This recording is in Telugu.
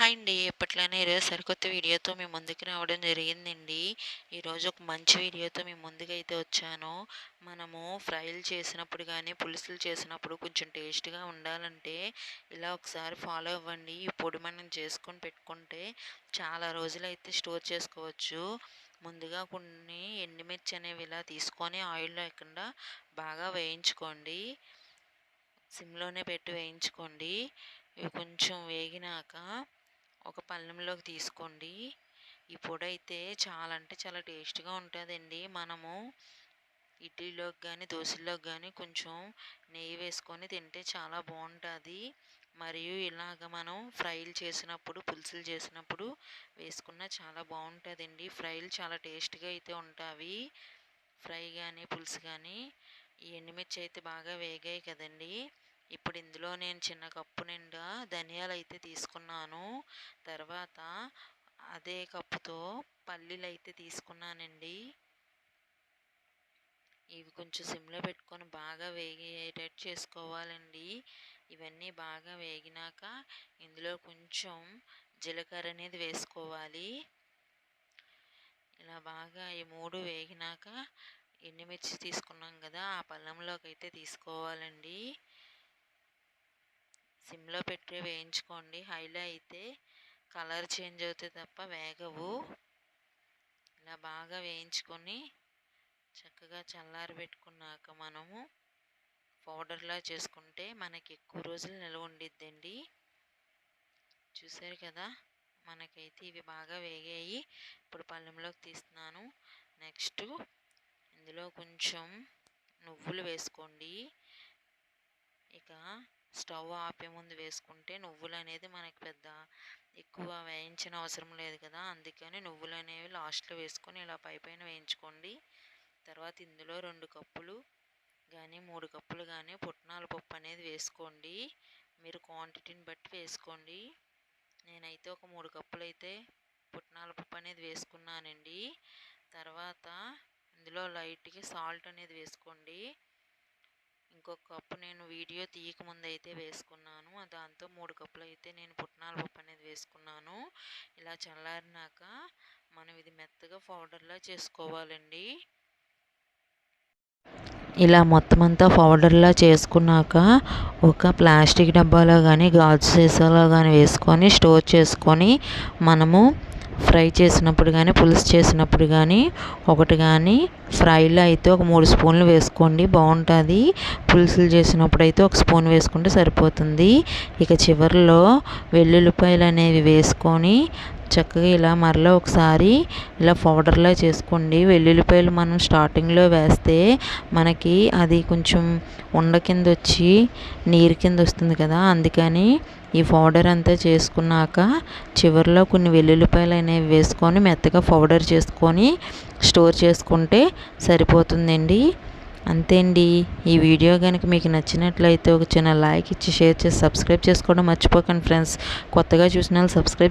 హాయ్ అండి. ఎప్పట్లోనే ఈరోజు సరికొత్త వీడియోతో మీ ముందుకు రావడం జరిగిందండి. ఈరోజు ఒక మంచి వీడియోతో మీ ముందుకు అయితే వచ్చాను. మనము ఫ్రైలు చేసినప్పుడు కానీ పులుసులు చేసినప్పుడు కొంచెం టేస్ట్గా ఉండాలంటే ఇలా ఒకసారి ఫాలో అవ్వండి. ఈ పొడి మనం చేసుకొని పెట్టుకుంటే చాలా రోజులు అయితే స్టోర్ చేసుకోవచ్చు. ముందుగా కొన్ని ఎండుమిర్చి అనేవి ఇలా తీసుకొని ఆయిల్ లేకుండా బాగా వేయించుకోండి. సిమ్లోనే పెట్టి వేయించుకోండి. ఇవి కొంచెం వేగినాక ఒక పళ్ళెంలోకి తీసుకోండి. ఈ పొడి అయితే చాలా అంటే చాలా టేస్ట్గా ఉంటుందండి. మనము ఇడ్లీలోకి కానీ దోశల్లోకి కానీ కొంచెం నెయ్యి వేసుకొని తింటే చాలా బాగుంటుంది. మరియు ఇలాగ మనం ఫ్రైలు చేసినప్పుడు పులుసులు చేసినప్పుడు వేసుకున్న చాలా బాగుంటుందండి. ఫ్రైలు చాలా టేస్ట్గా అయితే ఉంటాయి ఫ్రై కానీ పులుసు కానీ ఈ ఎండుమిర్చి అయితే బాగా వేగాయి కదండి. ఇప్పుడు ఇందులో నేను చిన్న కప్పు నిండా ధనియాలు అయితే తీసుకున్నాను. తర్వాత అదే కప్పుతో పల్లీలు అయితే తీసుకున్నానండి. ఇవి కొంచెం సిమ్లో పెట్టుకొని బాగా వేగేటట్టు చేసుకోవాలండి. ఇవన్నీ బాగా వేగినాక ఇందులో కొంచెం జీలకర్ర అనేది వేసుకోవాలి. ఇలా బాగా ఈ మూడు వేగినాక ఎండుమిర్చి తీసుకున్నాం కదా ఆ పళ్ళంలోకి అయితే తీసుకోవాలండి. సిమ్లో పెట్టి వేయించుకోండి. హైలో అయితే కలర్ చేంజ్ అవుతుంది తప్ప వేగవు. ఇలా బాగా వేయించుకొని చక్కగా చల్లారి పెట్టుకున్నాక మనము పౌడర్లా చేసుకుంటే మనకి ఎక్కువ రోజులు నిల్వ ఉండిద్దండి. చూసారు కదా? మనకైతే ఇవి బాగా వేగాయి. ఇప్పుడు పళ్ళెంలోకి తీస్తున్నాను. నెక్స్ట్ ఇందులో కొంచెం నువ్వులు వేసుకోండి. ఇక స్టవ్ ఆపే ముందు వేసుకుంటే నువ్వులు అనేది మనకి పెద్ద ఎక్కువ వేయించిన అవసరం లేదు కదా. అందుకని నువ్వులు అనేవి లాస్ట్లో వేసుకొని ఇలా పై పైన వేయించుకోండి. తర్వాత ఇందులో రెండు కప్పులు కానీ మూడు కప్పులు కానీ పుట్నాల పప్పు అనేది వేసుకోండి. మీరు క్వాంటిటీని బట్టి వేసుకోండి. నేనైతే ఒక మూడు కప్పులు అయితే పుట్నాల పప్పు అనేది వేసుకున్నానండి. తర్వాత ఇందులో లైట్గా సాల్ట్ అనేది వేసుకోండి. ఇంకొక కప్పు నేను వీడియో తీయక ముందు అయితే వేసుకున్నాను దాంతో మూడు కప్పులు అయితే నేను పుట్నాల పప్పు అనేది వేసుకున్నాను. ఇలా చల్లారినాక మనం ఇది మెత్తగా పౌడర్లా చేసుకోవాలండి. ఇలా మొత్తం అంతా పౌడర్లా చేసుకున్నాక ఒక ప్లాస్టిక్ డబ్బాలో కానీ గాజు సీసాలో కానీ వేసుకొని స్టోర్ చేసుకొని మనము ఫ్రై చేసినప్పుడు కానీ పులుసు చేసినప్పుడు కానీ ఒకటి కానీ ఫ్రైలో అయితే ఒక మూడు స్పూన్లు వేసుకోండి. బాగుంటుంది పులుసులు చేసినప్పుడు అయితే ఒక స్పూన్ వేసుకుంటే సరిపోతుంది. ఇక చివరిలో వెల్లుల్లిపాయలు అనేవి వేసుకొని చక్కగా ఇలా మరలా ఒకసారి ఇలా పౌడర్లా చేసుకోండి. వెల్లుల్లిపాయలు మనం స్టార్టింగ్లో వేస్తే మనకి అది కొంచెం ఉండ కింద వచ్చి నీరు కింద వస్తుంది కదా! అందుకని ఈ పౌడర్ అంతా చేసుకున్నాక చివరిలో కొన్ని వెల్లుల్లిపాయలు అనేవి వేసుకొని మెత్తగా పౌడర్ చేసుకొని స్టోర్ చేసుకుంటే సరిపోతుందండి. అంతే అండి ఈ వీడియో కనుక మీకు నచ్చినట్లయితే ఒక చిన్న లైక్ ఇచ్చి షేర్ చేసి సబ్స్క్రైబ్ చేసుకోవడం మర్చిపోకండి ఫ్రెండ్స్. కొత్తగా చూసిన సబ్స్క్రైబ్